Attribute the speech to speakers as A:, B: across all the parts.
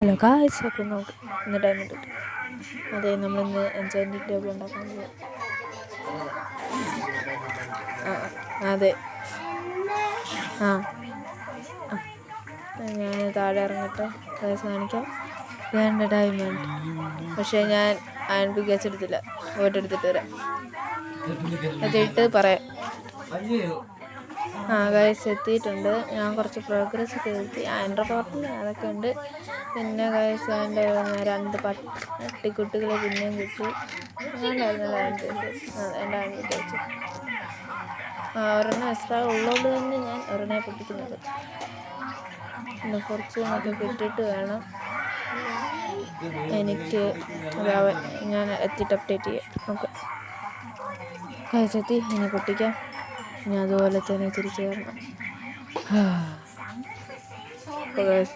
A: Hello കാഴ്ച അപ്പം നമുക്ക് ഇന്ന് ടൈം കിട്ടും അതെ നമ്മളിന്ന് എൻജോയ്മെന്റ് ടേബിൾ ഉണ്ടാക്കാൻ പോകും ആ ആ, അതെ. ആ ആ. ഞാൻ താഴെ ഇറങ്ങട്ടെ. പൈസ കാണിക്കാം. ഇതാണ് ഡയമണ്ട് പക്ഷേ ഞാൻ അയൺ പിക്ക് എടുത്തില്ല. പോയിട്ട് എടുത്തിട്ട് വരാം. അതിട്ട് പറയാം. ഗൈസ് എത്തിയിട്ടുണ്ട്. ഞാൻ കുറച്ച് പ്രോഗ്രസ് ഒക്കെ എത്തി ആൻഡ്രോ പാർട്ടിൽ അതൊക്കെ ഉണ്ട്. പിന്നെ ഗൈസ് എന്റെ രണ്ട് പട്ടിക്കുട്ടികളെ പിന്നെയും കിട്ടി. എന്റെ ആൺകുട്ടി വെച്ച്. ഒരെണ്ണം എക്സ്ട്രാ ഉള്ളതുകൊണ്ട് തന്നെ ഞാൻ ഒരെണ്ണയെ പൊട്ടിക്കുന്നത്. പിന്നെ കുറച്ച് നമുക്ക് കിട്ടിയിട്ട് വേണം എനിക്ക് ഞാൻ എത്തിയിട്ട് അപ്ഡേറ്റ് ചെയ്യാം. ഓക്കെ കഴിച്ചെത്തി ഇനി പൊട്ടിക്കാം. ഇനി അതുപോലെ തന്നെ തിരിച്ചു കയറണം.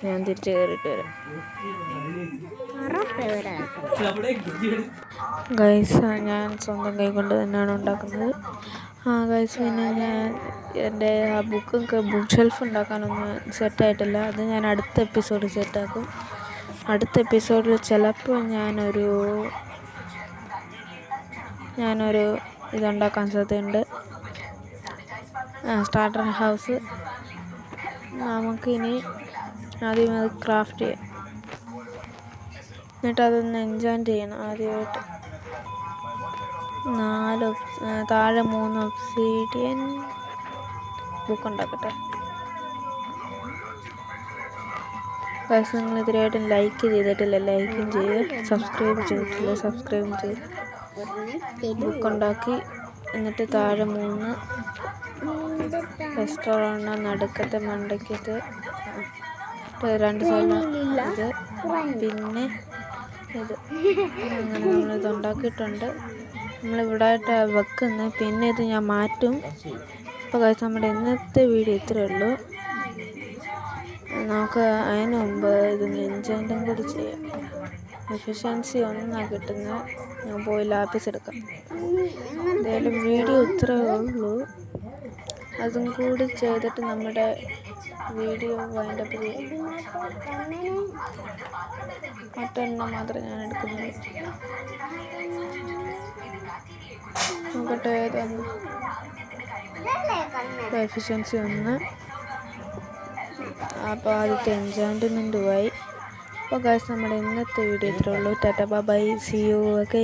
A: ഞാൻ തിരിച്ചു കയറിയിട്ട് വരാം. ഗൈസ് ഞാൻ സ്വന്തം കൈ കൊണ്ട് തന്നെയാണ് ഉണ്ടാക്കുന്നത്. ആ ഗൈസ് പിന്നെ ഞാൻ എന്റെ ആ ബുക്കൊക്കെ ബുക്ക് ഷെൽഫ് ഉണ്ടാക്കാനൊന്നും സെറ്റായിട്ടില്ല അത് ഞാൻ അടുത്ത എപ്പിസോഡിൽ സെറ്റാക്കും അടുത്ത എപ്പിസോഡിൽ ചിലപ്പോൾ ഞാനൊരു ഞാനൊരു ഇതുണ്ടാക്കാൻ സാധ്യതയുണ്ട് സ്റ്റാർട്ടർ ഹൗസ് നമുക്കിനി ആദ്യം അത് ക്രാഫ്റ്റ് ചെയ്യാം. എന്നിട്ട് അതൊന്ന് എൻജോയ് ചെയ്യണം ആദ്യമായിട്ട്. നാല് താഴെ മൂന്ന് ഒബ്സീഡിയൻ ബുക്ക് ഉണ്ടാക്കട്ടെ. ഗൈസ് നിങ്ങൾ ഇതുവരെയായിട്ടും ലൈക്ക് ചെയ്തിട്ടില്ല ലൈക്കും ചെയ്ത് സബ്സ്ക്രൈബ് ചെയ്തിട്ടില്ല സബ്സ്ക്രൈബ് ചെയ്ത് ബുക്ക് ഉണ്ടാക്കി എന്നിട്ട് താഴെ മൂന്ന് റെസ്റ്റോറന്റ് നടുക്കത്തെ മണ്ടയ്ക്കത്ത് രണ്ട് ഇത് പിന്നെ ഇത്. അങ്ങനെ നമ്മളിത് ഉണ്ടാക്കിയിട്ടുണ്ട്. നമ്മളിവിടെ ആയിട്ട് വെക്കുന്നത്. പിന്നെ ഇത് ഞാൻ മാറ്റും. അപ്പോൾ കഴിച്ച് നമ്മുടെ ഇന്നത്തെ വീഡിയോ ഇത്രയേ ഉള്ളൂ. നമുക്ക് അതിന് മുമ്പ് ഇത് നെഞ്ചേന്റെ കൂടി ചെയ്യാം. എഫിഷ്യൻസി ഒന്നാണ് കിട്ടുന്നത്. ഞാൻ പോയി ലാപ്പിസ് എടുക്കാം. എന്തായാലും വീഡിയോ ഇത്രയേ ഉള്ളൂ. അതും കൂടി ചെയ്തിട്ട് നമ്മുടെ വീഡിയോ വൈൻഡപ്പ് ചെയ്യാം. മറ്റൊരെണ്ണം മാത്രമേ ഞാൻ എടുക്കുന്നുള്ളൂ. നോക്കട്ടെ എഫിഷ്യൻസി ഒന്ന്. അപ്പോൾ ആദ്യത്തെ എൻജോയ്മെന്റുമായി അപ്പോൾ കാശ് നമ്മുടെ ഇന്നത്തെ വീഡിയോ ഇത്രേ ഉള്ളൂ. ടാറ്റ ബൈ സി യു ഒക്കെ